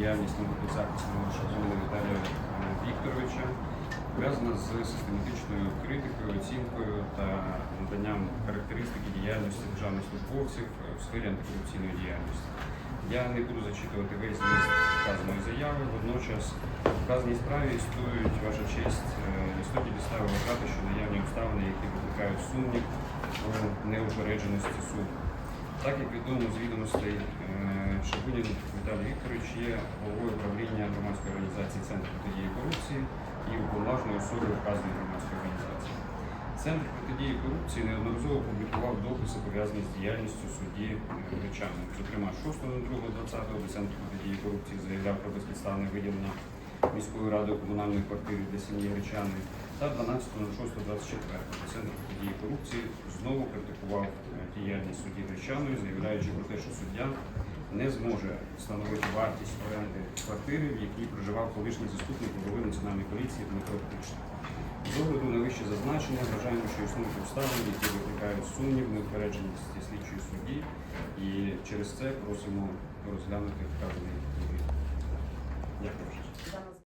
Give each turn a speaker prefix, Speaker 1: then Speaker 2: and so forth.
Speaker 1: діяльність захисту Шазона Віталія Вікторовича пов'язана з систематичною критикою, оцінкою та наданням характеристики діяльності державних службовців в сфері антикорупційної діяльності. Я не буду зачитувати весь зміст вказаної заяви. Водночас в вказаній справі існують ваша честь е, істотні підстави вважати, що наявні обставини, які викликають сумнів у неупередженості суду. Так як відомо з відомостей, е, Шабунін Віталій Вікторович є головою правління громадської організації Центр протидії корупції і уповноваженою особою вказаної громадської організації. Центр протидії корупції неодноразово публікував дописи, пов'язані з діяльністю судді е, Гречани. Зокрема, 6.02.20 до Центру протидії корупції заявляв про безпідставне виділення міською радою комунальної квартири для сім'ї Гречани та 12.06.24 до Центру протидії корупції знову критикував е, діяльність судді Гречаної, заявляючи про те, що суддя не зможе встановити вартість оренди квартири, в якій проживав колишній заступник голови національної поліції Дмитро Птичний. З огляду на вище зазначення, вважаємо, що існують обставини, які викликають сумнів, неупередженості слідчої судді, і через це просимо розглянути вказаний. Дякую.